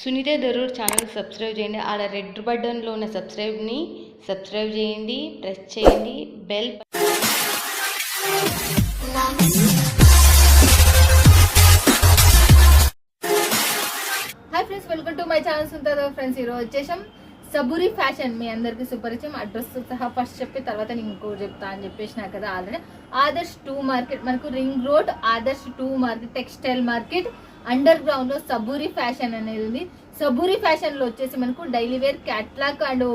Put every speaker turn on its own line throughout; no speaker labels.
Sunitha Darur channel subscribe చేయండి. ఆడ red బటన్లో ఉన్న సబ్స్క్రైబ్ని సబ్స్క్రైబ్ చేయండి. ప్రెస్ చేయండి. Bell
hi friends welcome to my channel ఉంటుంది ఫ్రెండ్స్ ఈరోజు వచ్చేసాం సబురి ఫ్యాషన్ మీ అందరికీ సుపరిచయం. అడ్రస్ సహా ఫస్ట్ చెప్పి తర్వాత నేను ఇంకోటి చెప్తా అని చెప్పేసిన కదా ఆల్రెడీ. ఆదర్శ్ టూ మార్కెట్ మనకు ring road Adarsh to market textile market under గ్రౌండ్లో సబూరి ఫ్యాషన్ అనేది ఉంది. సబూరి ఫ్యాషన్లో వచ్చేసి మనకు daily wear catalogue and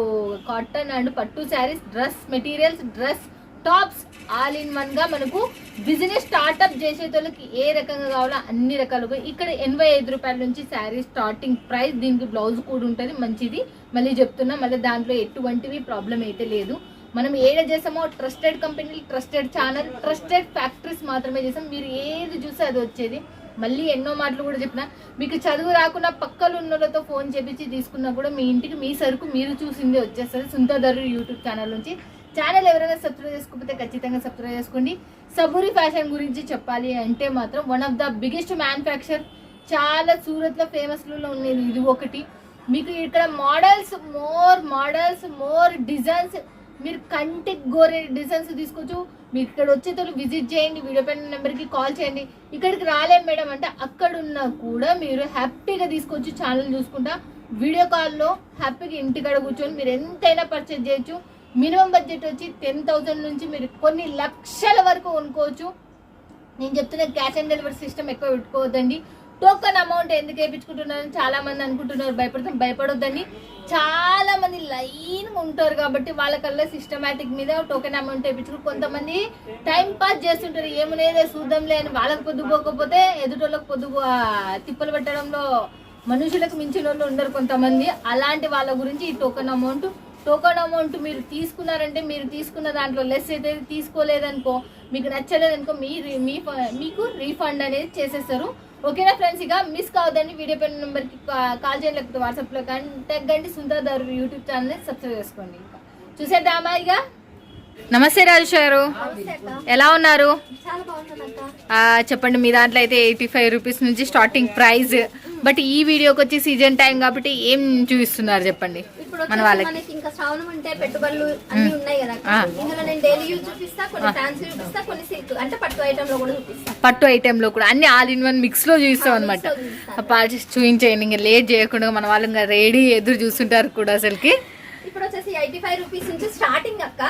cotton and పట్టు saris dress materials dress tops all in వన్గా మనకు బిజినెస్ స్టార్ట్అప్ చేసేటోళ్ళకి ఏ రకంగా కావాలో అన్ని రకాలుగా. ఇక్కడ ఎనభై ఐదు రూపాయల నుంచి శారీ స్టార్టింగ్ ప్రైస్ దీనికి బ్లౌజ్ కూడా ఉంటుంది మంచిది. మళ్ళీ చెప్తున్నా మళ్ళీ దాంట్లో ఎటువంటివి ప్రాబ్లం అయితే లేదు. మనం ఏడ చేసామో ట్రస్టెడ్ కంపెనీలు ట్రస్టెడ్ ఛానల్ ట్రస్టెడ్ ఫ్యాక్టరీస్ మాత్రమే చేసాం మీరు ఏది చూసి అది వచ్చేది. మళ్ళీ ఎన్నో మాటలు కూడా చెప్పిన. మీకు చదువు రాకుండా పక్కలు ఉన్నోళ్ళతో ఫోన్ చేపించి తీసుకున్నా కూడా మీ ఇంటికి మీ సరుకు మీరు చూసింది వచ్చేస్తుంది. సుంతధరు యూట్యూబ్ ఛానల్ నుంచి. ఛానల్ ఎవరైనా సబ్స్క్రైబ్ చేసుకోకపోతే ఖచ్చితంగా సబ్స్క్రైబ్ చేసుకోండి. సబూరి ఫ్యాషన్ గురించి చెప్పాలి అంటే మాత్రం one of the biggest manufacture చాలా సూరత్లో ఫేమస్లో ఉండేది ఇది ఒకటి. మీకు ఇక్కడ models more models more designs మీరు కంటికి గోరే డిజైన్స్ తీసుకోవచ్చు. మీరు ఇక్కడ వచ్చేటప్పుడు విజిట్ చేయండి వీడియో పైన నెంబర్కి కాల్ చేయండి. ఇక్కడికి రాలేం మేడం అంటే అక్కడ ఉన్నా కూడా మీరు హ్యాపీగా తీసుకోవచ్చు ఛానల్ చూసుకుంటా. వీడియో కాల్లో హ్యాపీగా ఇంటికాడ కూర్చొని మీరు ఎంతైనా పర్చేజ్ చేయొచ్చు. మినిమం బడ్జెట్ వచ్చి టెన్ థౌజండ్ నుంచి మీరు కొన్ని లక్షల వరకు కొనుక్కోవచ్చు. నేను చెప్తున్న క్యాష్ ఆన్ డెలివరీ సిస్టమ్ ఎక్కువ పెట్టుకోవద్దండి. టోకన్ అమౌంట్ ఎందుకు వేయించుకుంటున్నారని చాలా మంది అనుకుంటున్నారు. భయపడతాం భయపడొద్దని చాలా మంది లైన్ ఉంటారు కాబట్టి వాళ్ళకల్లా సిస్టమేటిక్ మీద టోకెన్ అమౌంట్ వేయించుకుని కొంతమంది టైం పాస్ చేస్తుంటారు. ఏమునేదే చూద్దాంలే అని వాళ్ళకి పొద్దుపోకపోతే ఎదుటోళ్ళకి పొద్దు తిప్పలు పెట్టడంలో మనుషులకు మించిన వాళ్ళు ఉండరు కొంతమంది. అలాంటి వాళ్ళ గురించి ఈ టోకెన్ అమౌంట్ టోకెన్ అమౌంట్ మీరు తీసుకున్నారంటే మీరు తీసుకున్న దాంట్లో లెస్ అయితే తీసుకోలేదనుకో మీకు నచ్చలేదనుకో మీ మీ ఫ- మీకు రీఫండ్ అనేది చేసేస్తారు. ఓకేనా ఫ్రెండ్స్? ఇక మిస్ కావద్దండి. వీడియో పైన నెంబర్కి కాల్ చేయండి లేకపోతే వాట్సాప్లో కాంటాక్ట్ కండి సుందర్ యూట్యూబ్ ఛానల్ని సబ్స్క్రైబ్ చేసుకోండి ఇంకా. చూసేద్దామా ఇక? నమస్తే రాజేష్ గారు. ఎలా ఉన్నారు? చెప్పండి మీ దాంట్లో అయితే ఎయిటీ ఫైవ్ రూపీస్ నుంచి స్టార్టింగ్ ప్రైస్ బట్ ఈ వీడియోకి వచ్చి సీజన్ టైం కాబట్టి ఏం చూపిస్తున్నారు చెప్పండి?
ఇప్పుడు
మన వాళ్ళకి.
ఇంకా శ్రావణం పెట్టుబడులు అన్ని ఉన్నాయి కదా. ఇందులో నేను డైలీ యూజ్ చూపిస్తా కొన్ని ఫ్యాన్సీ చూపిస్తా కొన్ని సిల్క్ అంటే పట్టు ఐటమ్లో కూడా చూపిస్తా.
పట్టు ఐటెంలో కూడా. అన్ని ఆల్ ఇన్ వన్ మిక్స్లో చూపిస్తాం అనమాట
లో.
చూపించేయండి ఇంకా లేట్ చేయకుండా మన వాళ్ళు ఇంకా రెడీ ఎదురు చూస్తుంటారు కూడా అసలుకి.
ఇప్పుడు వచ్చేసి ఎయిటీ ఫైవ్ రూపీస్ నుంచి స్టార్టింగ్ అక్క.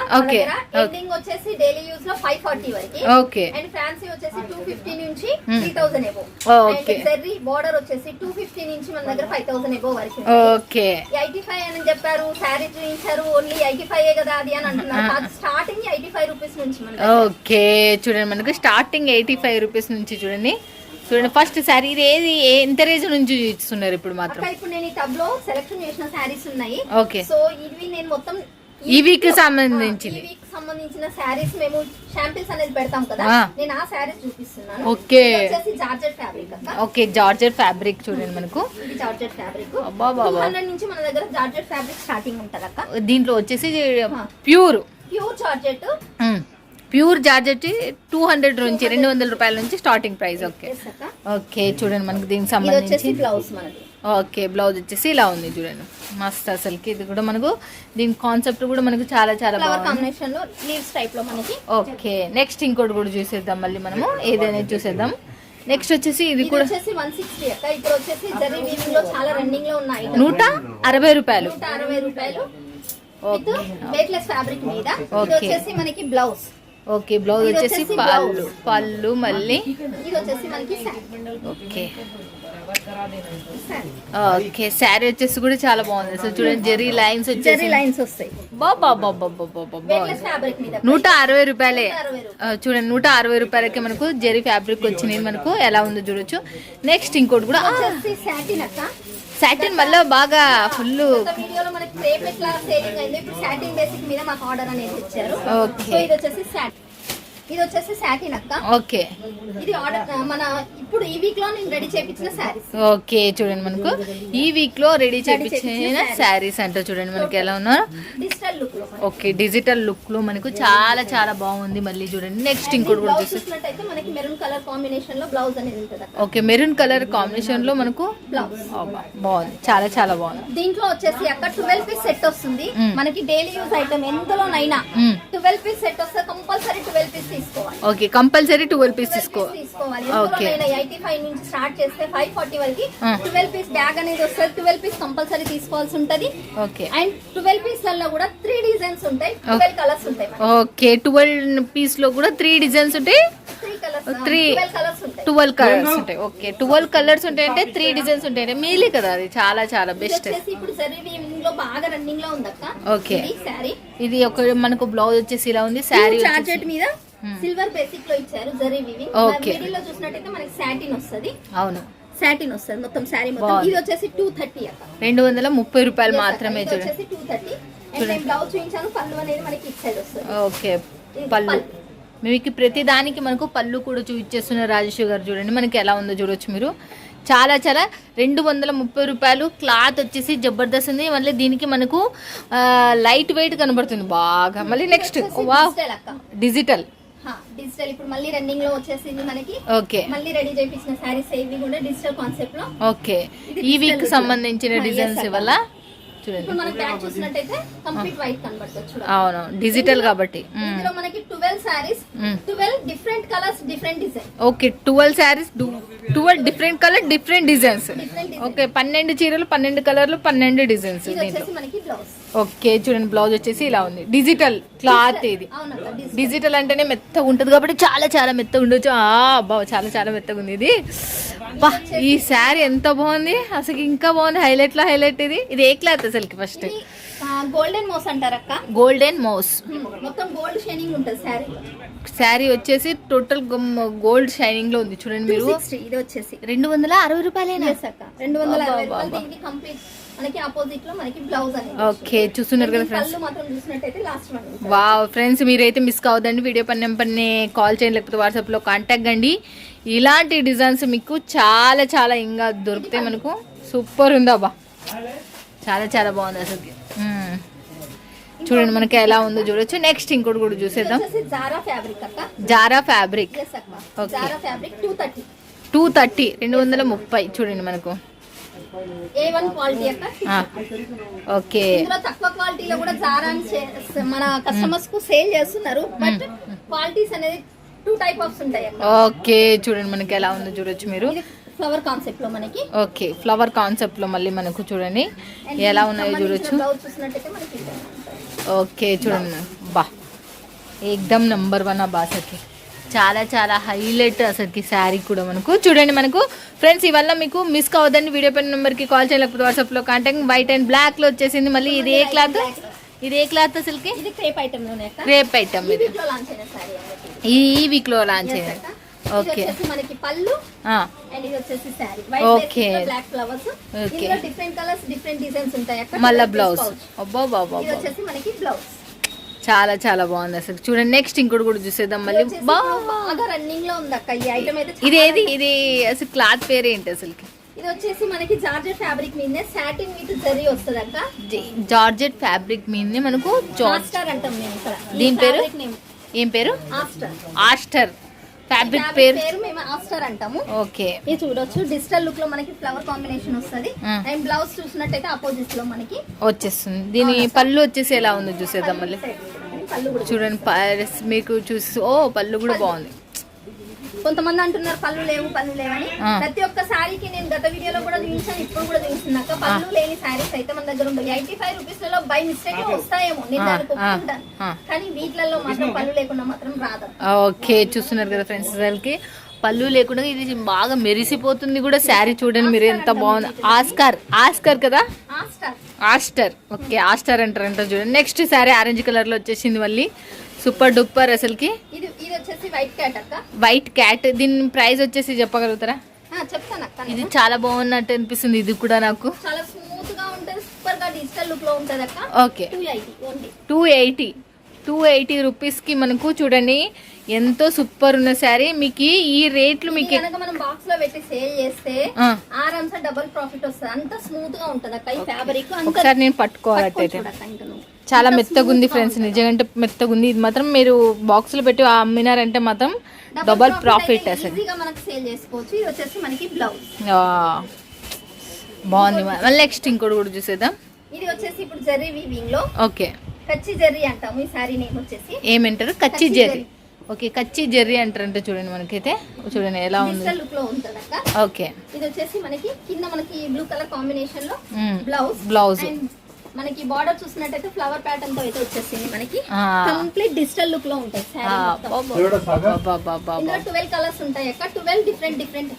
ఎండింగ్ వచ్చేసి డైలీ యూజ్లో ఫైవ్ ఫార్టీ వరకు.
ఓకే
అండ్ ఫ్యాన్సీ వచ్చేసి టూ ఫిఫ్టీ నుంచి. Three thousand above
Okay.
And zari border వచ్చేసి టూ ఫిఫ్టీ నుంచి మన దగ్గర ఫైవ్ థౌసండ్ ఎబో వరకు
ఓకే
ఎయిటీ ఫైవ్ అని చెప్పారు శారీ చూపించారు ఓన్లీ ఎయిటీ ఫైవ్ కదా అది అని అంటున్నారు. స్టార్టింగ్ ఎయిటీ ఫైవ్ రూపీస్ నుంచి మన దగ్గర.
ఓకే చూడండి మనకు స్టార్టింగ్ ఎయిటీ ఫైవ్ రూపీస్ నుంచి చూడండి. చూడండి ఫస్ట్ సారీ ఇది ఏది? ఎంత రేంజ్ నుంచి ఇస్తున్నారు ఇప్పుడు మాత్రం?
ఇప్పుడు నేను ఈ టబ్లో సెలెక్షన్ చేసిన శారీస్ ఉన్నాయి.
ఓకే.
సో ఇవి నేను మొత్తం
ఈ వీక్ సంబంధించింది
ఈ వీక్ సంబంధించిన శారీస్ మేము షాంపిల్స్ అనేది పెడతాం కదా. నేను ఆ శారీస్ చూపిస్తున్నాను.
ఓకే.
వచ్చేసి georgette fabric
okay georgette fabric చూడండి మనకు.
ఇది జార్జెట్ ఫ్యాబ్రిక్
అబ్బా బాబా
నుంచి మన దగ్గర జార్జెట్ ఫ్యాబ్రిక్ స్టార్టింగ్ ఉంటది అక్క
దీంట్లో వచ్చేసి pure.
Pure georgette.
Pure georgette two hundred నుంచి రెండు వందల రూపాయల నుంచి స్టార్టింగ్ ప్రైస్ ఓకే ఓకే చూడండి మనకి దీనికి సంబంధించి.
బ్లౌజ్
ఓకే బ్లౌజ్ వచ్చేసి ఇలా ఉంది చూడండి. మస్త్ అసలుకి ఇది కూడా మనకు దీని కాన్సెప్ట్ కూడా మనకు చాలా చాలా
కాంబినేషన్లో లీవ్స్ టైప్లో మనకి
ఓకే నెక్స్ట్ ఇంకోటి కూడా చూసేద్దాం మళ్ళీ మనము. ఏదైనా చూసేద్దాం. నెక్స్ట్ వచ్చేసి ఇది కూడా నూట అరవై రూపాయలు. ఓకే
ఫ్యాబ్రిక్ మీద. వచ్చేసి మనకి బ్లౌజ్
ఓకే బ్లౌజ్ వచ్చేసి పళ్ళు. పళ్ళు మళ్ళీ. ఓకే. ఓకే శారీ వచ్చేసి కూడా చాలా బాగుంది. అసలు చూడండి జెరీ లైన్స్ వచ్చేసి.
లైన్స్ వస్తాయి.
నూట అరవై రూపాయలే. చూడండి నూట అరవై రూపాయలకి మనకు జెరీ ఫ్యాబ్రిక్ వచ్చింది మనకు. ఎలా ఉందో చూడొచ్చు. నెక్స్ట్ ఇంకోటి కూడా.
సాటిన్
మళ్ళీ బాగా ఫుల్
గత వీడియోలో మనకి క్రేప్ ఎట్లా సేలింగ్ అయింది ఇప్పుడు సాటిన్ బేసిక్ మీద మాకు ఆర్డర్ అనేది ఇచ్చారు. సో ఇది వచ్చేసి సాటిన్ ఇది వచ్చేసి సాటిన్ అక్క
ఓకే.
ఇది ఆర్డర్ మన ఇప్పుడు ఈ వీక్లో నేను రెడీ చేపించిన శారీస్.
ఓకే చూడండి మనకు. ఈ వీక్లో రెడీ చేపించిన శారీస్. అంటే చూడండి మనకి ఎలా ఉన్నారు
డిజిటల్ లుక్లో.
ఓకే డిజిటల్ లుక్లో మనకు చాలా చాలా బాగుంది మళ్ళీ చూడండి. నెక్స్ట్ ఇంకోటి కూడా
చూసినట్టయితే మనకి మెరూన్ కలర్ కాంబినేషన్లో బ్లౌజ్ అనేది ఉంటుంది
ఓకే మెరూన్ కలర్ కాంబినేషన్లో మనకు
బ్లౌజ్
బాగుంది. చాలా చాలా బాగుంది.
దీంట్లో వచ్చేసి అక్క ట్వెల్వ్ పీస్ సెట్ వస్తుంది. మనకి డైలీ యూజ్ ఐటమ్ ఎందులోనైనా
మ్మ్.
ట్వెల్వ్ పీస్ సెట్ వస్తే కంపల్సరీ ట్వెల్వ్ పీస్ తీసుకోవాలి.
ఓకే కంపల్సరీ ట్వెల్వ్ పీస్
12
తీసుకో.
piece తీసుకోవాలి
ఓకే
ఎయిటీ ఫైవ్ నుంచి స్టార్ట్ చేస్తే ఫైవ్ ఫార్టీ వరకు. ట్వెల్వ్ పీస్ బ్యాగ్ అనేది వస్తుంది. ట్వెల్వ్ పీస్ కంపల్సరీ తీసుకోవాల్సి ఉంటది.
ఓకే
అండ్ ట్వెల్వ్ పీస్లలో కూడా త్రీ డిజైన్స్ ఉంటాయి. ట్వెల్వ్ కలర్స్ ఉంటాయి
ఓకే ట్వెల్వ్ పీస్లో కూడా త్రీ డిజైన్స్ ఉంటాయి.
త్రీ. ట్వెల్వ్ కలర్స్ ఉంటాయి.
ట్వెల్వ్ కలర్స్ ఉంటాయి. ఓకే ట్వెల్వ్ కలర్స్ ఉంటాయంటే త్రీ డిజైన్స్ ఉంటాయి మీలే కదా అది. చాలా చాలా బెస్ట్
బాగా రన్నింగ్లో ఉందక్క.
ఓకే.
ఇది
ఒక మనకు బ్లౌజ్ వచ్చేసి ఇలా ఉంది. శారీ
మీద సిల్వర్ బేసిక్లో ఇచ్చారు జరీ
ఓకే.
మిడిల్లో చూసినట్టయితే మనకి సాటిన్ వస్తది.
అవును.
సాటిన్ వస్తుంది మొత్తం శారీ మొత్తం. ఇది వచ్చేసి టూ థర్టీ
రెండు వందల ముప్పై రూపాయలు మాత్రమే చూడండి.
వచ్చేసి టూ థర్టీ బ్లౌజ్ చూపించాను పళ్ళు అనేది మనకి ఇట్ సైడ్ వస్తుంది.
ఓకే పళ్ళు. మీకు ప్రతి దానికి మనకు పళ్ళు కూడా చూపించేస్తున్నారు రాజేశ్వరి గారు చూడండి. మనకి ఎలా ఉందో చూడొచ్చు మీరు. చాలా చాలా రెండు వందల ముప్పై రూపాయలు క్లాత్ వచ్చేసి జబర్దస్త్ ఉంది. మళ్ళీ దీనికి మనకు లైట్ వెయిట్ కనబడుతుంది బాగా. మళ్ళీ నెక్స్ట్
డిజిటల్
డిజిటల్
ఇప్పుడు మళ్ళీ రన్నింగ్లో వచ్చేసింది మనకి.
ఓకే.
మళ్ళీ రెడీ చేపించిన శారీస్ ఇవి కూడా డిజిటల్ కాన్సెప్ట్లో.
ఓకే. ఈ వీక్. సంబంధించిన డిజైన్స్ చూడండి.
ఇప్పుడు మనకి బ్యాక్ చూసినట్టయితే కంప్లీట్ వైట్ కనబడుతుంది చూడండి.
అవును. డిజిటల్ కాబట్టి.
ఇందులో మనకి different colours different design
okay. Saris twelve different colour different designs. Okay. పన్నెండు చీరలు పన్నెండు కలర్లు పన్నెండు డిజైన్స్
ఇది
దీంట్లో.
వచ్చేసి మనకి బ్లౌజ్
ఓకే చూడండి బ్లౌజ్ వచ్చేసి ఇలా ఉంది. డిజిటల్ క్లాత్ ఇది.
డిజిటల్
అంటేనే మెత్తగా ఉంటుంది కాబట్టి చాలా చాలా మెత్తగా ఉండొచ్చు. ఆ అబ్బా చాలా చాలా మెత్తగా ఉంది ఇది. బా ఈ శారీ ఎంత బాగుంది. అసలు ఇంకా బాగుంది. హైలైట్లో హైలైట్ ఇది. ఇది ఏ క్లాత్ అసలుకి ఫస్ట్
గోల్డెన్ మోస్ అంటారక్క
గోల్డెన్ మౌస్
మొత్తం గోల్డ్ షైనింగ్ ఉంటుంది శారీ.
శారీ వచ్చేసి టోటల్ గోల్డ్ షైనింగ్లో ఉంది. చూడండి మీరు.
ఇది వచ్చేసి.
రెండు వందల అరవై
అక్క. రెండు వందల రూపాయలు కంప్లీట్ మనకి ఆపోజిట్లో మనకి బ్లౌజ్ అనేది
ఓకే చూస్తున్నారు కదా ఫ్రెండ్స్
కళ్ళు మాత్రం చూసినట్టయితే లాస్ట్ వన్
వా ఫ్రెండ్స్ మీరైతే మిస్ కావద్దండి. వీడియో పని నెంబర్ని కాల్ చేయండి లేకపోతే వాట్సాప్లో కాంటాక్ట్ కండి. ఇలాంటి డిజైన్స్ మీకు చాలా చాలా ఇంకా దొరుకుతాయి మనకు. సూపర్ ఉందా బా చాలా చాలా బాగుంది అసలు మ్మ్. చూడండి మనకి ఎలా ఉందో చూడొచ్చు. నెక్స్ట్ ఇంకోటి కూడా చూసేద్దాం.
జారా ఫ్యాబ్రిక్ అక్క.
జారా ఫ్యాబ్రిక్
ఎస్ అక్క.
Okay.
Zara fabric two thirty
two thirty రెండు వందల ముప్పై చూడండి మనకు. ఓకే.
ఇందులో తక్కువ క్వాలిటీలో కూడా జారా అని చే- మన కస్టమర్స్కు సేల్ చేస్తున్నారు. బట్ క్వాలిటీస్ అనేది టూ టైప్ ఆఫ్స్ ఉంటాయి అక్క.
ఓకే చూడండి మనకి ఎలా ఉందో చూడొచ్చు మీరు.
ఫ్లవర్ కాన్సెప్ట్లో మనకి.
ఓకే ఫ్లవర్ కాన్సెప్ట్లో మళ్ళీ మనకు చూడండి. ఎలా ఉన్నాయో చూడొచ్చు. ఓకే చూడండి. బా. ఏకదమ్ నంబర్ వన్ ఆ బాసకి. చాలా చాలా హైలైట్ అసలుకి శారీ కూడా మనకు. చూడండి మనకు. ఫ్రెండ్స్ ఇవల్ల మీకు మిస్ కావద్దండి. వీడియో పైన నెంబర్కి కాల్ చేయలేకపోతే వాట్సాప్లో కాంటాక్ట్ వైట్ అండ్ బ్లాక్లో వచ్చేసింది మళ్ళీ ఇది ఏ క్లాత్ ఇది ఏ క్లాత్ అసలుకి రేప్ ఐటమ్
ఈ
ఇది ఈ వీక్లో లాంచ్ అయ్యింది ఓకే
వచ్చేసి మనకి పళ్ళు.
ఆ,
అండ్ ఇది వచ్చేసి sari
Okay.
White black flowers
Okay.
ఇందులో డిఫరెంట్ కలర్స్ డిఫరెంట్ డిజైన్స్ ఉంటాయి అక్క.
మళ్ళా బ్లౌజ్. అబ్బా బాబా
ఇది వచ్చేసి మనకి బ్లౌజ్
చాలా చాలా బాగుంది అసలు. చూడండి నెక్స్ట్ ఇంకోటి కూడా చూసేద్దాం మళ్ళీ.
బాగా రన్నింగ్లో ఉంది అక్క ఈ ఐటమ్ అయితే చాలా-
ఇది ఏది ఇది అసలు క్లాత్ పేరు ఏంటి అసలుకి?
ఇది వచ్చేసి మనకి జార్జెట్ ఫ్యాబ్రిక్ మీదనే సాటిన్ విత్ జరీ వస్తుంది అక్క
జార్జెట్ ఫ్యాబ్రిక్ మీదనే మనకు జార్జ్
ఆస్టర్ అంటాం మేము ఇక్కడ.
దీని పేరు? ఏం పేరు?
ఆస్టర్
ఆస్టర్ ఫ్యాబ్రిక్ పేరు?
పేరు మేము ఆస్టర్ అంటాము.
ఓకే.
ఇది చూడొచ్చు. డిజిటల్ లుక్లో మనకి ఫ్లవర్ కాంబినేషన్ వస్తుంది. అండ్ బ్లౌజ్ చూసినట్టయితే ఆపోజిట్లో మనకి
వచ్చేస్తుంది. దీని పళ్ళు వచ్చేసి ఎలా ఉందో చూసేద్దాం మళ్ళీ. చూడండి మీకు చూసి ఓ పళ్ళు కూడా బాగుంది.
కొంతమంది అంటున్నారు పళ్ళు లేవు పళ్ళు లేవని. ప్రతి ఒక్క శారీకి నేను గత వీడియోలో కూడా చూపించాను ఇప్పుడు కూడా చూపిస్తున్నాక పళ్ళు లేని శారీస్ అయితే మన దగ్గర ఉంటాయి ఎయిటీ ఫైవ్ రూపీస్లలో బై మిస్టేక్ వస్తాయేమో నేను దానికి ఒప్పుకుంటాను. కానీ వీటిలలో మాత్రం పళ్ళు లేకుండా మాత్రం రాదు
ఓకే చూస్తున్నారు కదా ఫ్రెండ్స్ అసలుకి పళ్ళు లేకుండా ఇది బాగా మెరిసిపోతుంది కూడా శారీ చూడండి మీరు ఎంత బాగుంది. ఆస్కార్ ఆస్కార్ కదా?
Aster
Aster. ఓకే ఆస్టర్ అంటారంట చూడండి. నెక్స్ట్ శారీ ఆరెంజ్ కలర్లో వచ్చేసింది మళ్ళీ. సూపర్ డూపర్ అసలుకి.
ఇది ఇది వచ్చేసి వైట్ క్యాట్ అక్క.
వైట్ క్యాట్ దీని ప్రైస్ వచ్చేసి చెప్పగలుగుతారా?
చెప్తాను అక్క
ఇది. చాలా బాగున్నట్టు అనిపిస్తుంది ఇది కూడా నాకు.
చాలా స్మూత్గా ఉంటది సూపర్గా డిజిటల్ లుక్లో ఉంటది అక్క.
Okay.
Two eighty
two eighty two eighty రూపీస్కి మనకు చూడండి ఎంతో సూపర్ ఉన్న శారీ. మీకు ఈ రేట్లు మీకు
మనం బాక్స్లో పెట్టి సేల్ చేస్తే ఆరామ్స్ డబుల్ ప్రాఫిట్ వస్తుంది. అంత స్మూత్గా ఉంటది అక్క ఈ ఫ్యాబ్రిక్
ఒకసారి నేను పట్టుకోవాలి చాలా మెత్తగా ఉంది ఫ్రెండ్స్ నిజంగా అంటే మెత్తగా ఉంది. ఇది మాత్రం మీరు బాక్సులు పెట్టి అమ్మినారంటే మాత్రం డబల్ ప్రాఫిట్ అసలు. బాగుంది. మళ్ళీ నెక్స్ట్ ఇంకోటి కూడా చూసేద్దాం.
ఇది వచ్చేసి ఇప్పుడు జెర్రీ వీవింగ్లో.
ఓకే.
కచ్చి జెర్రీ అంటాము. ఈ సారీ నేమ్ వచ్చేసి.
ఏమంటారు? కచ్చి జెర్రీ. ఓకే కచ్చి జెర్రీ అంటారంటే చూడండి మనకైతే. చూడండి ఎలా ఉంది.
లో
ఓకే.
ఇది వచ్చేసి మనకి కింద మనకి బ్లూ కలర్
కాంబినేషన్లో.
బ్లౌజ్
బ్లౌజ్
మనకి బార్డర్ చూసినట్టయితే ఫ్లవర్ ప్యాటర్న్తో అయితే వచ్చేసింది మనకి. కంప్లీట్ డిజిటల్
లుక్లో.
ఇందులో ట్వెల్వ్ కలర్స్ ఉంటాయి అక్క. Twelve different different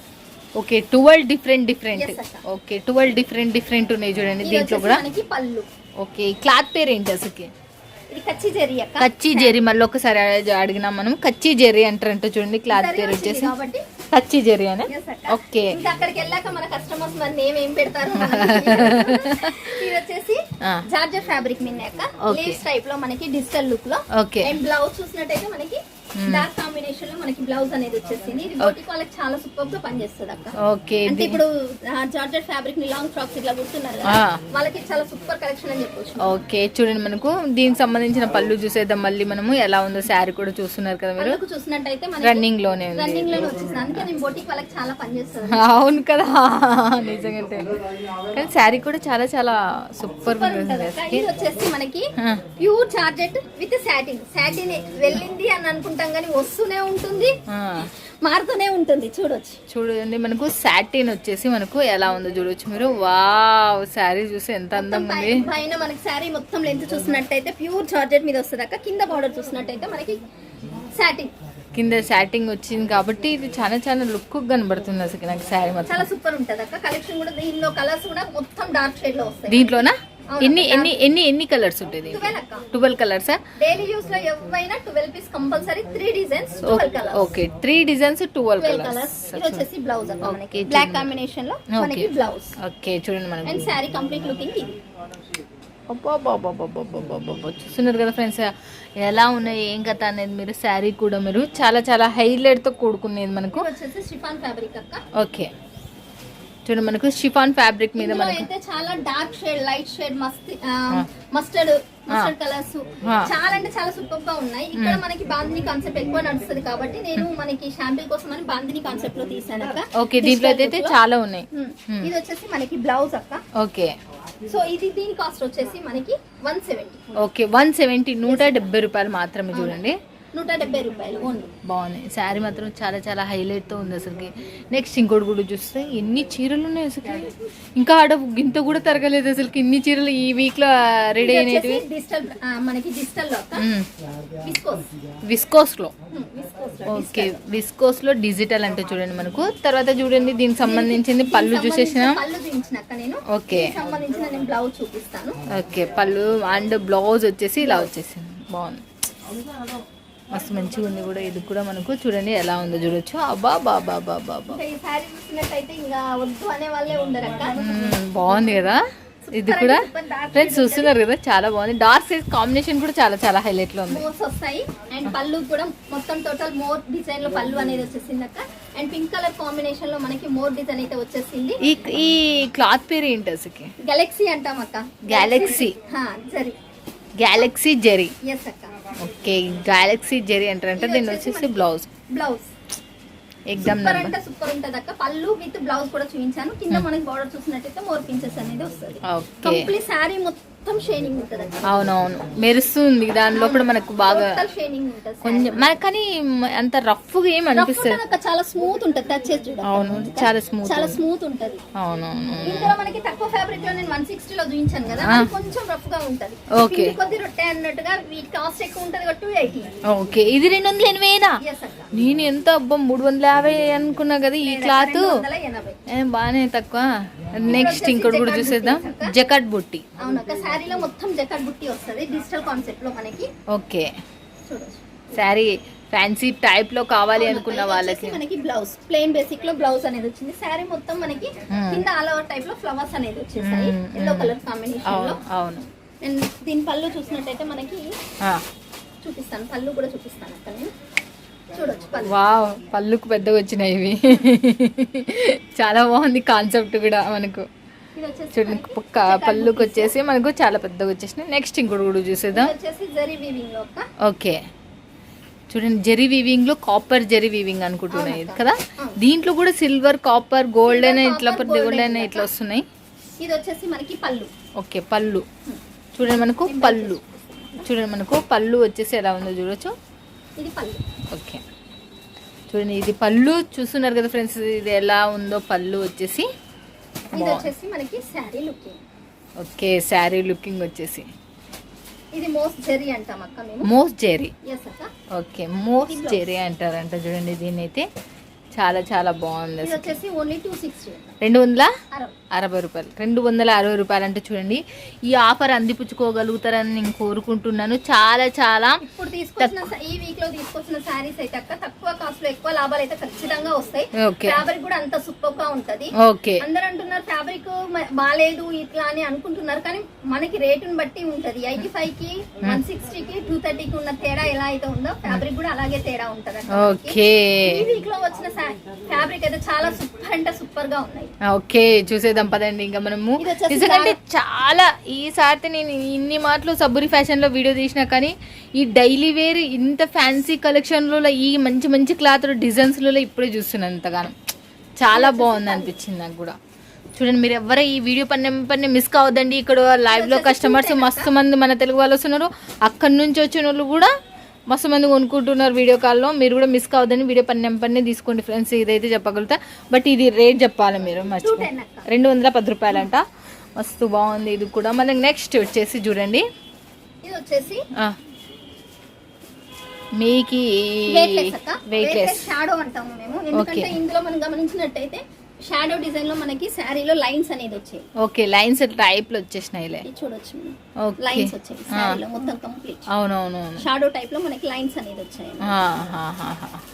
okay twelve different different. Okay twelve different different ఉన్నాయి చూడండి దీంట్లో కూడా.
మనకి పళ్ళు.
ఓకే క్లాత్ పేరు ఏంటి అసలుకి?
ఇది కచ్చి జెర్రీ అక్క.
కచ్చి జెర్రీ మళ్ళీ ఒకసారి అడ- అడిగినాం మనం. కచ్చి జెర్రీ అంటారంటే చూడండి క్లాత్
జరీ
పేరు వచ్చేసి.
కాబట్టి yes అక్క.
ఓకే
ఇంకా అక్కడికి వెళ్ళాక మన కస్టమర్స్ మన నేమ్ ఏం పెడతారు ఇది వచ్చేసి. జార్జర్ ఫ్యాబ్రిక్ మిన్న అక్క
Okay.
లీవ్స్ టైప్లో మనకి డిజిటల్ లుక్లో
ఓకే
అండ్ బ్లౌజ్ చూసినట్టయితే మనకి డార్క్ కాంబినేషన్లో మనకి బ్లౌజ్ అనేది వచ్చేసింది. ఇది బోటిక్ వాళ్ళకి చాలా సూపర్గా పనిచేస్తుంది అక్క.
ఓకే
అంటే ఇప్పుడు జార్జెట్ ఫ్యాబ్రిక్ని లాంగ్ ఫ్రాక్స్ ఇట్లా కుడుతున్నారు
ఆ.
వాళ్ళకి చాలా సూపర్ కలెక్షన్ అని చెప్పొచ్చు.
ఓకే చూడండి మనకు. దీనికి సంబంధించిన పళ్ళు చూసేద్దాం మళ్ళీ మనము. ఎలా ఉందో శారీ కూడా చూస్తున్నారు కదా మీరు.
చూసినట్టయితే రన్నింగ్లోనే రన్నింగ్లోనే వచ్చేసింది. అందుకే నేను బోటిక్ వాళ్ళకి చాలా పనిచేస్తుంది.
అవును కదా. నిజంగా కానీ శారీ కూడా చాలా చాలా సూపర్
ఇది వచ్చేసి మనకి. Pure georgette with satin satin వెళ్ళింది అని అనుకుంటాం కానీ వస్తూనే ఉంటుంది. మారుతూనే ఉంటుంది. చూడొచ్చు.
చూడండి మనకు సాటిన్ వచ్చేసి మనకు ఎలా ఉందో చూడొచ్చు మీరు. వావ్ శారీ చూసి ఎంత అందంగా ఉంది.
పైన మనకి శారీ మొత్తం లెంత్ చూసినట్టయితే ప్యూర్ చార్జెట్ మీద వస్తుంది అక్క. కింద బార్డర్ చూసినట్టయితే మనకి సాటిన్
కింద సాటింగ్ వచ్చింది కాబట్టి ఇది చాలా చాలా లుక్ కనబడుతుంది అసలు నాకు శారీ మొత్తం
చాలా సూపర్ ఉంటది అక్క. కలెక్షన్ కూడా దీనిలో కలర్స్ కూడా మొత్తం డార్క్ షేడ్లో వస్తాయి.
దీంట్లోనా? ఎన్ని ఎన్ని ఎన్ని ఎన్ని కలర్స్ ఉంటాయి
twelve daily యూస్లో twelve piece compulsory three designs colours
okay three designs twelve
colours వచ్చేసి బ్లౌజ్ బ్లాక్
కాంబినేషన్లో
మనకి బ్లౌజ్
ఓకే చూడండి మనం
అండ్ సారీ కంప్లీట్ లుకింగ్
చూస్తున్నారు కదా ఫ్రెండ్స్ ఎలా ఉన్నాయి ఏం కథ అనేది మీరు శారీ కూడా మీరు చాలా చాలా హైలైట్తో కూడుకునేది మనకు. ఓకే. చూడండి మనకు షిఫాన్ ఫ్యాబ్రిక్ మీద మనకు.
చాలా డార్క్ షేడ్ లైట్ షేడ్ మస్త్ మస్టర్డ్ మస్టర్డ్ కలర్స్. చాలా అంటే చాలా సూపర్గా ఉన్నాయి. ఇక్కడ మనకి బాందిని కాన్సెప్ట్ ఎక్కువ నడుస్తుంది కాబట్టి నేను మనకి షాంపిల్ కోసం అని బాందిని కాన్సెప్ట్లో తీసాను అక్క.
ఓకే దీంట్లో అయితే. చాలా ఉన్నాయి.
ఇది వచ్చేసి మనకి బ్లౌజ్ అక్క.
ఓకే.
సో ఇది దీని కాస్ట్ వచ్చేసి మనకి one seventy
okay one seventy నూట డెబ్బై రూపాయలు మాత్రమే చూడండి.
నూట డెబ్బై రూపాయలు ఓన్లీ.
బాగుంది. శారీ మాత్రం చాలా చాలా హైలైట్తో ఉంది అసలుకి. నెక్స్ట్ ఇంకోటి కూడా చూస్తే ఎన్ని చీరలు ఉన్నాయి అసలు ఇంకా ఆడ గింత కూడా తరగలేదు అసలుకి. ఇన్ని చీరలు ఈ వీక్లో రెడీ అయినవి.
డిజిటల్ మనకి డిజిటల్లో అక్క విస్కోస్.
విస్కోస్లో.
Viscose
okay. విస్కోస్లో డిజిటల్ అంటే చూడండి మనకు. తర్వాత చూడండి దీనికి సంబంధించింది పళ్ళు చూసేసిన? ఓకే.
సంబంధించిన బ్లౌజ్ చూపిస్తాను.
ఓకే. పళ్ళు అండ్ బ్లౌజ్ వచ్చేసి ఇలా వచ్చేసింది. బాగుంది. మస్తు మంచిగా ఉంది కూడా. ఇది కూడా మనకు చూడండి ఎలా ఉందో చూడొచ్చు. అబ్బా బాబా బాబా బాగుంది కదా. ఇది కూడా ఫ్రెండ్స్ చూస్తున్నారు కదా చాలా బాగుంది. డార్క్ సైజ్ కాంబినేషన్ కూడా చాలా చాలా హైలైట్లో ఉంది.
వస్తాయి. అండ్ పళ్ళు కూడా మొత్తం టోటల్ మోర్ డిజైన్లో పళ్ళు అనేది వచ్చేసింది అక్క. అండ్ పింక్ కలర్ కాంబినేషన్లో మనకి మోర్ డిజైన్ అయితే వచ్చేసింది.
ఈ ఈ క్లాత్ పేరు ఏంటి అసలుకి?
గెలక్సీ అంటాం అక్క. హా, సరే
గ్యాలక్సీ జెరీ
ఎస్ అక్క.
ఓకే గ్యాలక్సీ జెరీ అంటారంటే దీన్ని వచ్చేసి బ్లౌజ్
బ్లౌజ్
ఎగ్జామ్
సూపర్ అంటే సూపర్ ఉంటది అక్క. పళ్ళు విత్ బ్లౌజ్ కూడా చూపించాను. కింద మనకి బార్డర్ చూసినట్టయితే మోర్ పించెస్ అనేది వస్తుంది.
ఓకే.
కంప్లీట్ శారీ మొత్తం షైనింగ్ ఉంటది అక్క
అవునవును. మెరుస్తుంది. దానిలో కూడా మనకు బాగా
టోటల్ షైనింగ్ ఉంటది
కొంచెం కానీ అంత రఫ్గా ఏం అనిపిస్తుంది.
అక్క చాలా స్మూత్ ఉంటది. టచ్ చేసి చూడ
అవును చాలా స్మూత్
చాలా స్మూత్ ఉంటది.
అవునవును.
ఇందులో మనకి తక్కువ ఫ్యాబ్రిక్లో నేను వన్ సిక్స్టీ లో చూపించాను కదా కొంచెం రఫ్గా ఉంటది.
ఓకే.
కొద్ది రొట్టె అన్నట్టుగా వీటి కాస్ట్ ఎక్కువ ఉంటది టూ ఎయిటీ
ఓకే. ఇది రెండు వందల ఎనభైనా? నేను ఎంత అబ్బా మూడు వందల యాభై అనుకున్నా కదా ఈ క్లాత్? బాగానే తక్కువ. నెక్స్ట్ ఇంకోటి కూడా చూసేద్దాం. జకట్ బుట్టి
అవును అక్క శారీలో మొత్తం జకట్ బుట్టి వస్తది డిజిటల్ కాన్సెప్ట్లో మనకి.
ఓకే.
చూడొచ్చు.
శారీ ఫ్యాన్సీ టైప్లో కావాలి అనుకున్న వాళ్ళకి.
మనకి బ్లౌజ్ ప్లెయిన్ బేసిక్లో బ్లౌజ్ అనేది వచ్చింది. శారీ మొత్తం మనకి. కింద ఆల్ ఓవర్ టైప్లో ఫ్లవర్స్ అనేది వచ్చేసాయి. ఎల్లో. కలర్ కాంబినేషన్లో.
అవును
అండ్ దీని పళ్ళు చూసినట్టయితే మనకి చూపిస్తాను. పళ్ళు కూడా చూపిస్తాను అక్క నేను.
వావ్ పళ్ళుకు పెద్దగా వచ్చినాయి ఇవి. చాలా బాగుంది కాన్సెప్ట్ కూడా మనకు. చూడండి పక్క పళ్ళుకి వచ్చేసి మనకు చాలా పెద్దగా వచ్చేసినాయి. నెక్స్ట్ ఇంకోటి కూడా చూసేద్దాం. ఓకే. చూడండి జెరీ వీవింగ్లో కాపర్ జెరీ వీవింగ్ అనుకుంటున్నాయి ఇది కదా? దీంట్లో కూడా సిల్వర్ కాపర్ గోల్డెన్
Silver,
ఇట్లా
golden
గోల్డెన్
ఇట్లా.
ఇట్లా వస్తున్నాయి.
ఇది వచ్చేసి మనకి పళ్ళు.
ఓకే పళ్ళు. చూడండి మనకు పళ్ళు. చూడండి మనకు పళ్ళు వచ్చేసి ఎలా ఉందో చూడొచ్చు.
ఇది పళ్ళు.
ఓకే. చూడండి ఇది పళ్ళు చూస్తున్నారు కదా ఫ్రెండ్స్ ఇది ఎలా ఉందో పళ్ళు వచ్చేసి.
ఇది వచ్చేసి మనకి sari looking.
Okay sari looking వచ్చేసి.
ఇది మోస్ట్ జెరీ అంటాం అక్క మేము.
మోస్ట్ జెరీ
ఎస్ అక్క.
ఓకే మోస్ట్ జెరీ అంటారంట చూడండి దీని అయితే చాలా చాలా బాగుంది
ఇది వచ్చేసి ఓన్లీ టూ సిక్స్టీ
రెండు వందల
అరవై.
రూపాయలు. రెండు వందల అరవై రూపాయలు అంటే చూడండి. ఈ ఆఫర్ అందిపుచ్చుకోగలుగుతారని నేను కోరుకుంటున్నాను. చాలా చాలా
ఇప్పుడు తీసుకొచ్చిన ఈ వీక్లో తీసుకొచ్చిన శారీస్ అయితే అక్క తక్కువ కాస్ట్లో ఎక్కువ లాభాలు అయితే ఖచ్చితంగా వస్తాయి. ఫ్యాబ్రిక్ కూడా అంత సూపర్గా ఉంటది.
ఓకే.
అందరు అంటున్నారు ఫ్యాబ్రిక్ బాగాలేదు ఇట్లా అని అనుకుంటున్నారు కానీ మనకి రేటుని బట్టి ఉంటది. ఎయిటీ ఫైవ్కి వన్ సిక్స్టీ కి టూ థర్టీ కి ఉన్న తేడా ఎలా అయితే ఉందో ఫ్యాబ్రిక్ కూడా అలాగే తేడా ఉంటది
ఓకే.
ఈ వీక్లో వచ్చిన ఫ్యాబ్రిక్ అయితే చాలా సూపర్ అంటే సూపర్గా ఉన్నాయి.
ఓకే చూసేద్దాం పదండి ఇంకా మనము. ఎందుకంటే చాలా ఈసారి నేను ఇన్ని మాటలు సబ్బురి ఫ్యాషన్లో వీడియో తీసినా కానీ ఈ డైలీ వేర్ ఇంత ఫ్యాన్సీ కలెక్షన్లో ఈ మంచి మంచి క్లాత్ డిజైన్స్లో ఇప్పుడే చూస్తున్నాను ఎంతగానో చాలా బాగుంది అనిపించింది నాకు కూడా. చూడండి మీరు ఎవరు ఈ వీడియో పని పని మిస్ కావద్దండి. ఇక్కడ లైవ్లో కస్టమర్స్ మస్తు మంది మన తెలుగు వాళ్ళు వస్తున్నారు. అక్కడి నుంచి వచ్చిన వాళ్ళు కూడా మస్తు మంది కొనుక్కుంటున్నారు వీడియో కాల్లో మీరు కూడా మిస్ కావద్దని వీడియో పని పని తీసుకోండి ఫ్రెండ్స్ ఇదైతే చెప్పగలుగుతా. బట్ ఇది రేట్ చెప్పాలి మీరు మర్చిపో రెండు వందల పది రూపాయలంట. మస్తు బాగుంది. ఇది కూడా మళ్ళీ నెక్స్ట్ వచ్చేసి చూడండి.
ఇది వచ్చేసి.
మీకు వెయిట్ లెస్
షాడో అంటాము మేము. ఎందుకంటే ఇందులో మనం గమనించినట్టయితే షాడో డిజైన్లో మనకి శారీలో లైన్స్ అనేది వచ్చాయి.
ఓకే లైన్స్ టైప్లు వచ్చేసినాయిలే
ఇది చూడొచ్చు లైన్స్ వచ్చాయి శారీలో మొత్తం కంప్లీట్
అవునవునవును.
షాడో టైప్లో మనకి లైన్స్ అనేది వచ్చాయి.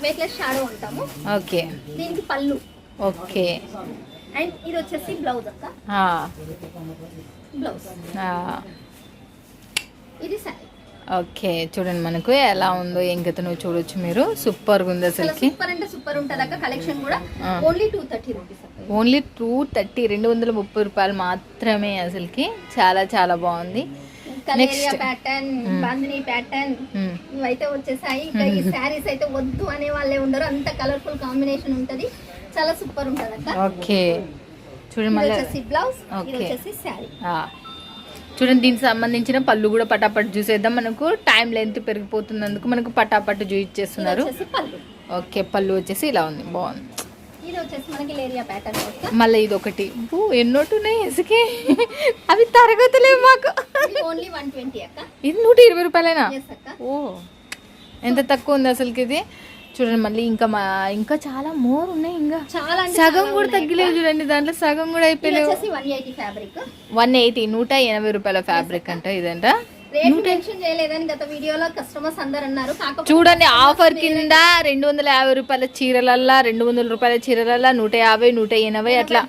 వెయిట్లెస్ షాడో అంటాము.
ఓకే
దీనికి పళ్ళు.
ఓకే
అండ్ ఇది వచ్చేసి బ్లౌజ్ అక్క. బ్లౌజ్
ఆ.
ఇది శారీ
ఓకే చూడండి మనకు ఎలా ఉందో ఏం గతనో చూడొచ్చు మీరు. సూపర్గా ఉంది
చాలా
అసలుకి.
సూపర్ అంటే సూపర్ ఉంటది అక్క కలెక్షన్ కూడా. Only two thirty rupees
only two thirty రెండు వందల ముప్పై రూపాయలు మాత్రమే అసలుకి. చాలా చాలా బాగుంది.
కలేరియా ప్యాటర్న్ బాందిని ప్యాటర్న్. ఇవైతే వచ్చేసాయి. ఇంకా ఈ శారీస్ అయితే వద్దు అనే వాళ్ళే ఉండరు. అంత కలర్ఫుల్ కాంబినేషన్ ఉంటది. చాలా సూపర్ ఉంటది అక్క
ఓకే. చూడండి మళ్ళీ.
బ్లౌజ్ ఇది
ఓకే.
వచ్చేసి శారీ.
చూడండి దీనికి సంబంధించిన పళ్ళు కూడా పటాపట్ చూసేద్దాం మనకు టైం లెంత్ పెరిగిపోతున్నందుకు మనకు పటాపట్ చూపించేస్తున్నారు
పళ్ళు.
ఓకే పళ్ళు వచ్చేసి ఇలా ఉంది. బాగుంది. మళ్ళీ ఇది ఒకటి. ఎన్నోటున్నాయి ఇసుకే. అవి తరగతులేవు మాకు.
ఇది ఓన్లీ వన్ ట్వంటీ అక్క.
ఇది నూట ఇరవై రూపాయలేనా? ఓ ఎంత తక్కువ ఉంది అసలుకి ఇది చూడండి మళ్ళీ ఇంకా మా ఇంకా చాలా మోర్ ఉన్నాయి ఇంకా.
చాలా
సగం కూడా తగ్గిలేవు చూడండి దాంట్లో సగం కూడా
ఫ్యాబ్రిక్
వన్ ఎయిటీ నూట ఎనభై రూపాయల ఫ్యాబ్రిక్ అంట ఇదంట.
రేట్ మెన్షన్ చేయలేదని గత వీడియోలో కస్టమర్స్ అందరు అన్నారు. కాకపోతే
చూడండి ఆఫర్ కింద రెండు వందల యాభై రూపాయల చీరలల్లా రెండు వందల రూపాయల చీరలల్లా నూట యాభై నూట ఎనభై అట్లా.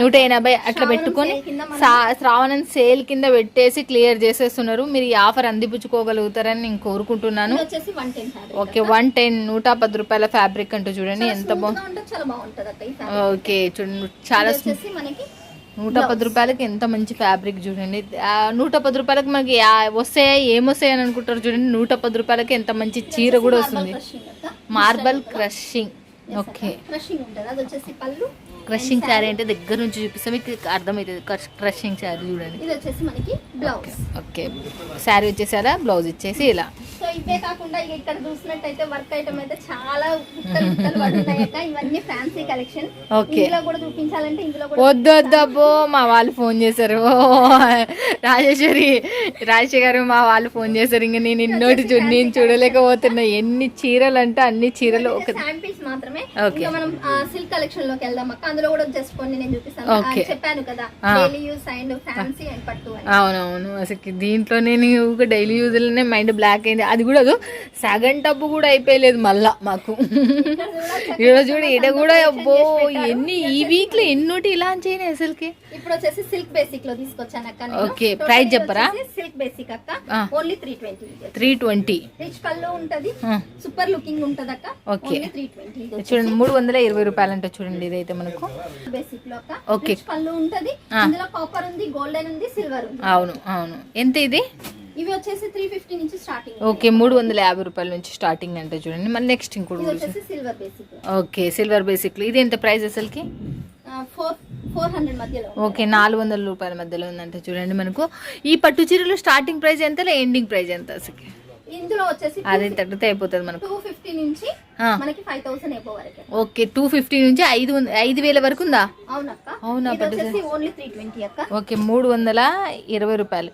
నూట ఎనభై అట్లా పెట్టుకొని సా- శ్రావణం సేల్ కింద పెట్టేసి క్లియర్ చేసేస్తున్నారు. మీరు ఈ ఆఫర్ అందిపుచ్చుకోగలుగుతారని నేను కోరుకుంటున్నాను.
ఇది వచ్చేసి one ten fabric
okay one ten నూట పది రూపాయల ఫ్యాబ్రిక్ అంటూ చూడండి ఎంత బాగుంది
ఉంటుంది చాలా బాగుంటది అక్క ఈ fabric.
ఓకే చూడండి చాలా
ఇది వచ్చేసి మనకి
నూట పది రూపాయలకి ఎంత మంచి ఫ్యాబ్రిక్ చూడండి. నూట పది రూపాయలకి మనకి వస్తాయా ఏమొస్తాయి అని అనుకుంటారు చూడండి. నూట పది రూపాయలకి ఎంత మంచి చీర కూడా వస్తుంది. Marble crushing okay
crushing
sari అంటే దగ్గర నుంచి చూపిస్తే మీకు అర్థమవుతుంది. క్రషింగ్ శారీ చూడండి.
ఇది వచ్చేసి మనకి బ్లౌజ్
ఓకే శారీ వచ్చేసారా? బ్లౌజ్ ఇచ్చేసి ఇలా.
ఇవే కాకుండా ఇక ఇక్కడ చూసినట్టయితే వర్క్ ఐటమ్ అయితే చాలా ఇవన్నీ ఫ్యాన్సీ కలెక్షన్. ఇందులో కూడా చూపించాలంటే ఇందులో
వద్దు వద్దు అబ్బో మా వాళ్ళు ఫోన్ చేశారు. రాజేశ్వరి రాజేశ్వరి గారు మా వాళ్ళు ఫోన్ చేశారు. ఇంకా నేను ఇన్నోటి నేను చూడలేకపోతున్నా. ఎన్ని చీరలు అంటే అన్ని చీరలు ఒక
శాంపిల్స్ మాత్రమే. ఇంకా మనం సిల్క్ కలెక్షన్లోకి వెళ్దాం అక్క. అందులో కూడా జస్ట్ కొన్ని నేను చూపిస్తాను. చెప్పాను కదా. Daily use and fancy and పట్టు
అవునవును అసలు దీంట్లో నేను డైలీ యూజ్లోనే మైండ్ బ్లాక్ అయింది. అది కూడా సగం టబ్బు కూడా అయిపోయలేదు మళ్ళా మాకు. ఇక్కడ చూడు ఇట కూడా అబ్బో ఎన్ని ఈ వీక్లో ఎన్నోటి ఇలా చేయను అసలుకి.
ఇప్పుడు వచ్చేసి సిల్క్ బేసిక్లో తీసుకొచ్చాను అక్క
Okay, price చెప్పరా?
సిల్క్ బేసిక్ అక్క. Only three twenty
three twenty
rich పళ్ళు ఉంటది. సూపర్ లుకింగ్ ఉంటది అక్క. ట్వంటీ
చూడండి మూడు వందల ఇరవై రూపాయలు అంటే చూడండి ఇదైతే మనకు.
బేసిక్లో అక్క. రిచ్ పళ్ళు ఉంటది.
ఆ.
ఇందులో కాపర్ ఉంది గోల్డెన్ ఉంది సిల్వర్ ఉంది.
అవును అవును. ఎంత ఇది?
ఇవి వచ్చేసి త్రీ ఫిఫ్టీ నుంచి స్టార్టింగ్
ఓకే మూడు వందల యాభై రూపాయల నుంచి స్టార్టింగ్ అంటే చూడండి. మళ్ళీ నెక్స్ట్ ఇంకోటి
వచ్చేసి సిల్వర్ బేసిక్
ఓకే సిల్వర్ బేసిక్లు ఇది ఎంత ప్రైస్ అసలుకి?
ఫోర్ ఫోర్ హండ్రెడ్ మధ్యలో
ఓకే నాలుగు వందల రూపాయల మధ్యలో ఉందంటే చూడండి మనకు. ఈ పట్టు చీరలు స్టార్టింగ్ ప్రైస్ ఎంత ఎండింగ్ ప్రైస్ ఎంత అసలు
ఇందులో వచ్చేసి
అది తగ్గితే అయిపోతుంది మనకు.
టూ ఫిఫ్టీ నుంచి. మనకి ఫైవ్ థౌసండ్ అయిపో వరకు.
ఓకే టూ ఫిఫ్టీ నుంచి ఐదు ఐదు వేల వరకు ఉందా?
అవునక్క.
అవునా,
వచ్చేసి ఓన్లీ త్రీ ట్వంటీ అక్క.
ఓకే మూడు వందల ఇరవై రూపాయలు.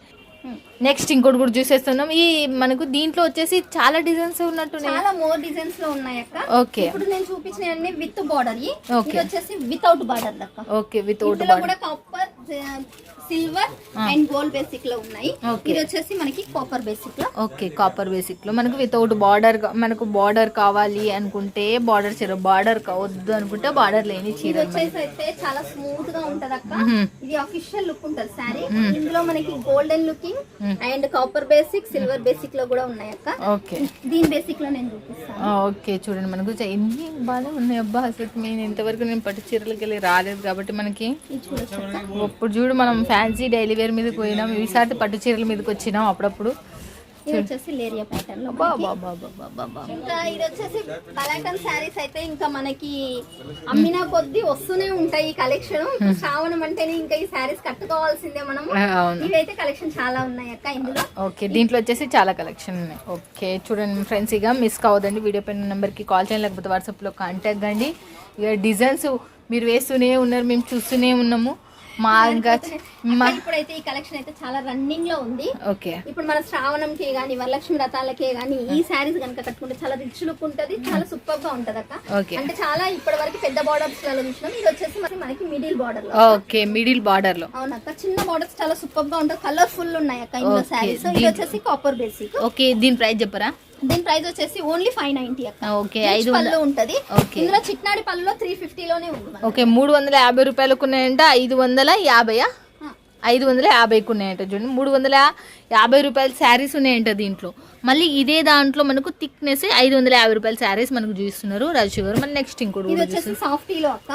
నెక్స్ట్ ఇంకోటి కూడా చూసేస్తున్నాం. ఈ మనకు దీంట్లో వచ్చేసి చాలా డిజైన్స్ ఉన్నట్టున్నాయి.
చాలా మోర్ డిజైన్స్లో ఉన్నాయి అక్క.
ఓకే.
ఇప్పుడు నేను చూపించిన అన్ని విత్ బార్డర్
Okay.
వచ్చేసి వితౌట్ బార్డర్ అక్క.
ఓకే విత్ అవుట్
ఇందులో కూడా కాపర్ సిల్వర్ అండ్ గోల్డ్ బేసిక్లో ఉన్నాయి. ఇది వచ్చేసి మనకి కాపర్ బేసిక్లో.
ఓకే కాపర్ బేసిక్లో. మనకు వితౌట్ బార్డర్ మనకు బార్డర్ కావాలి అనుకుంటే బార్డర్ చీర బార్డర్ వద్దు అనుకుంటే బార్డర్ లేని
ఇది
చీర
వచ్చేసి అయితే చాలా స్మూత్గా ఉంటది అక్క. ఇది అఫీషియల్ లుక్ ఉంటది సారీ ఇందులో మనకి golden looking and copper basic silver బేసిక్లో కూడా ఉన్నాయి అక్క
ఓకే.
దీని బేసిక్లో నేను చూపిస్తాను.
ఓకే చూడండి మనకు ఎన్ని బాగా ఉన్నాయి. అబ్బా అసలు నేను ఇంతవరకు నేను పట్టు చీరలకి వెళ్ళి రాలేదు కాబట్టి మనకి ఇప్పుడు చూడు మనం ఫ్యాన్సీ డైలీ వేర్ మీదకి పోయినాం ఈసారి పట్టు చీరల మీదకి వచ్చినాం అప్పుడప్పుడు.
ఇది వచ్చేసి లేరియా ప్యాటర్న్. ఇంకా ఇది వచ్చేసి శారీస్ అయితే ఇంకా మనకి అమ్మిన కొద్దీ వస్తూనే ఉంటాయి ఈ కలెక్షన్ శ్రావణం అంటేనే ఇంకా ఈ శారీస్ కట్టుకోవాల్సిందే మనం
ఆ, అవును.
ఇవైతే కలెక్షన్ చాలా ఉన్నాయి అక్క ఇందులో.
ఓకే దీంట్లో వచ్చేసి చాలా కలెక్షన్ ఉన్నాయి. ఓకే చూడండి ఫ్రెండ్స్ ఇక మిస్ కావద్దండి. వీడియో పైన నెంబర్కి కాల్ చేయండి లేకపోతే వాట్సాప్లో కాంటాక్ట్ కండి. ఇక డిజైన్స్ మీరు వేస్తూనే ఉన్నారు మేము చూస్తూనే ఉన్నాము. మా ఇంకా
ఇప్పుడైతే ఈ కలెక్షన్ అయితే చాలా రన్నింగ్లో ఉంది.
ఓకే.
ఇప్పుడు మన శ్రావణంకి గానీ వరలక్ష్మి రథాలకే గానీ ఈ శారీస్ కనుక కట్టుకుంటే చాలా రిచ్ లుక్ ఉంటది చాలా సూపర్గా ఉంటది అక్క. అంటే చాలా ఇప్పటి వరకు పెద్ద బార్డర్స్లలో చూసినాం ఇది వచ్చేసి మరి మనకి మిడిల్ బార్డర్లో.
ఓకే మిడిల్ బార్డర్లో
అవునక్క చిన్న బార్డర్స్ చాలా సూపర్గా ఉంటాయి కలర్ఫుల్ ఉన్నాయి అక్క ఇందులో. శారీస్ ఇది వచ్చేసి కాపర్ బేసిక్
ఓకే దీని ప్రైస్ చెప్పరా?
దీని ప్రైస్ వచ్చేసి ఓన్లీ ఫైవ్ నైన్టీ
ఓకే ఐదు
పళ్ళు
వందల
ఉంటది. ఇందులో చిట్నాడి పళ్ళులో త్రీ లోనే ఉంది మనకి.
ఓకే మూడు వందల యాభై రూపాయలకు ఉన్నాయంట ఐదు వందల యాభైయా?
ఆ,
ఐదు వందల యాభైకి ఉన్నాయంట చూడండి. మూడు వందల యాభై రూపాయల శారీస్ ఉన్నాయంట దీంట్లో. మళ్ళీ ఇదే దాంట్లో మనకు థిక్నెస్ ఐదు వందల యాభై రూపాయల శారీస్ మనకు చూస్తున్నారు రాజు గారు. మన నెక్స్ట్ ఇంకోటి
ఇది వచ్చేసి సాఫ్టీలో అక్క.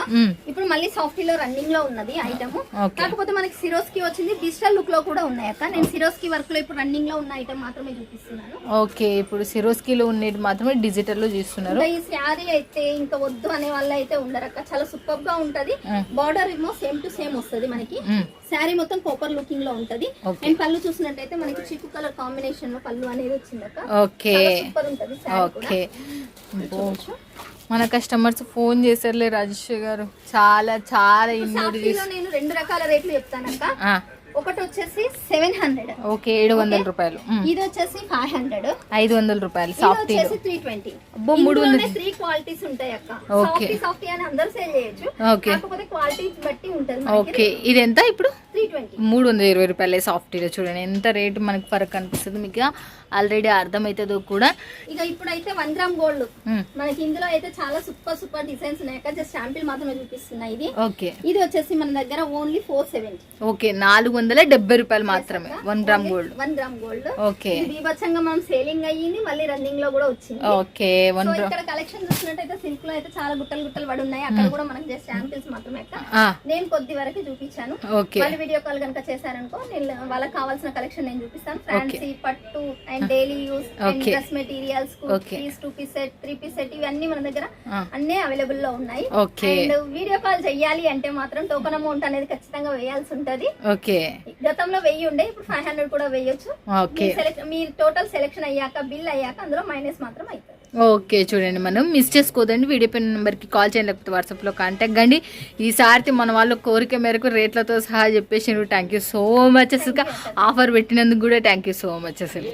ఇప్పుడు మళ్ళీ సాఫ్టీలో రన్నింగ్లో ఉన్నది ఐటమ్. కాకపోతే మనకి సిరోస్కి వచ్చింది డిజిటల్ లుక్లో కూడా ఉన్నాయి అక్క. నేను సిరోస్కి వర్క్లో ఇప్పుడు రన్నింగ్లో ఉన్న ఐటమ్ మాత్రమే చూపిస్తున్నాను.
ఓకే ఇప్పుడు సిరోస్కీలో ఉండేది మాత్రమే డిజిటల్లో చూస్తున్నారు
ఇంకా ఈ శారీ అయితే ఇంకా వద్దు అనే వాళ్ళు అయితే ఉండరక్క చాలా సూపర్గా ఉంటది. బార్డర్ ఏమో సేమ్ టు సేమ్ వస్తది మనకి. శారీ మొత్తం కోపర్ లుకింగ్లో ఉంటది. అండ్ పళ్ళు చూసినట్టయితే మనకి చిక్కు కలర్ కాంబినేషన్లో పళ్ళు అనేది వచ్చిందక్క.
ఓకే.
సూపర్ ఉంటది
ఓకే. మన కస్టమర్స్ ఫోన్ చేశారులే రాజేష్ గారు. చాలా చాలా
సాఫ్టీలో నేను రెండు రకాల రేట్లు చెప్తానక్క. ఒకటి వచ్చేసి సెవెన్ హండ్రెడ్.
ఓకే ఏడు వందల రూపాయలు.
ఇది వచ్చేసి ఫైవ్ హండ్రెడ్.
ఐదు వందల రూపాయలు
వచ్చేసి త్రీ ట్వంటీ
మూడు.
త్రీ క్వాలిటీస్ ఉంటాయి అక్క.
Okay.
సాఫ్టీ సాఫ్టీ అని అందరూ సేల్ చేయొచ్చు.
ఓకే.
కాకపోతే క్వాలిటీ బట్టి ఉంటది
ఓకే. ఇది ఎంత ఇప్పుడు మూడు వందల ఇరవై రూపాయలే సాఫ్టీలో చూడండి. ఎంత రేటు మనకి ఫరక్ కనిపిస్తుంది మీకు? ఆల్రెడీ అర్థమవుతుందో కూడా.
ఇక ఇప్పుడైతే వన్ గ్రామ్ గోల్డ్. మనకి ఇందులో అయితే చాలా సూపర్ సూపర్ డిజైన్స్ ఉన్నాయి. జస్ట్ శాంపిల్ మాత్రమే చూపిస్తున్నాయి ఇది.
ఓకే.
ఇది వచ్చేసి మన దగ్గర ఓన్లీ ఫోర్ సెవెంటీ.
ఓకే నాలుగు వందల డెబ్బై రూపాయలు మాత్రమే. One gram gold.
One gram gold.
Okay.
బీభత్సంగా మనం సేలింగ్ అయ్యింది మళ్ళీ రన్నింగ్లో కూడా వచ్చింది.
ఓకే వన్
ఇక్కడ కలెక్షన్ చూసినట్టయితే సిల్క్లో అయితే చాలా గుట్టలు గుట్టలు పడి ఉన్నాయి. అక్కడ కూడా మనకి జస్ట్ శాంపిల్స్ మాత్రమే నేను కొద్ది వరకు చూపించాను. మళ్ళీ వీడియో కాల్ కనుక చేశారనుకో నేను వాళ్ళకి కావాల్సిన కలెక్షన్ నేను చూపిస్తాను. ఫ్యాన్సీ పట్టు and daily use and. Dress materials. Piece two piece set three piece set ఇవన్నీ మన దగ్గర అన్నీ అవైలబుల్లో ఉన్నాయి. అండ్ వీడియో కాల్ చెయ్యాలి అంటే మాత్రం టోకన్ అమౌంట్ అనేది ఖచ్చితంగా వేయాల్సి ఉంటది.
ఓకే
గతంలో వెయ్యి ఉండే ఇప్పుడు ఫైవ్ హండ్రెడ్ కూడా వేయొచ్చు.
ఓకే
మీ టోటల్ సెలెక్షన్ అయ్యాక బిల్ అయ్యాక అందులో మైనస్ మాత్రం అవుతుంది
ఓకే చూడండి మనం మిస్ చేసుకోదండి. వీడియో పైన నెంబర్కి కాల్ చేయండి లేకపోతే వాట్సాప్లో కాంటాక్ట్ కండి. ఈసారి మన వాళ్ళ కోరిక మేరకు రేట్లతో సహా చెప్పేసి థ్యాంక్ యూ సో మచ్ అసలు. ఆఫర్ పెట్టినందుకు కూడా థ్యాంక్ యూ సో మచ్ అసలు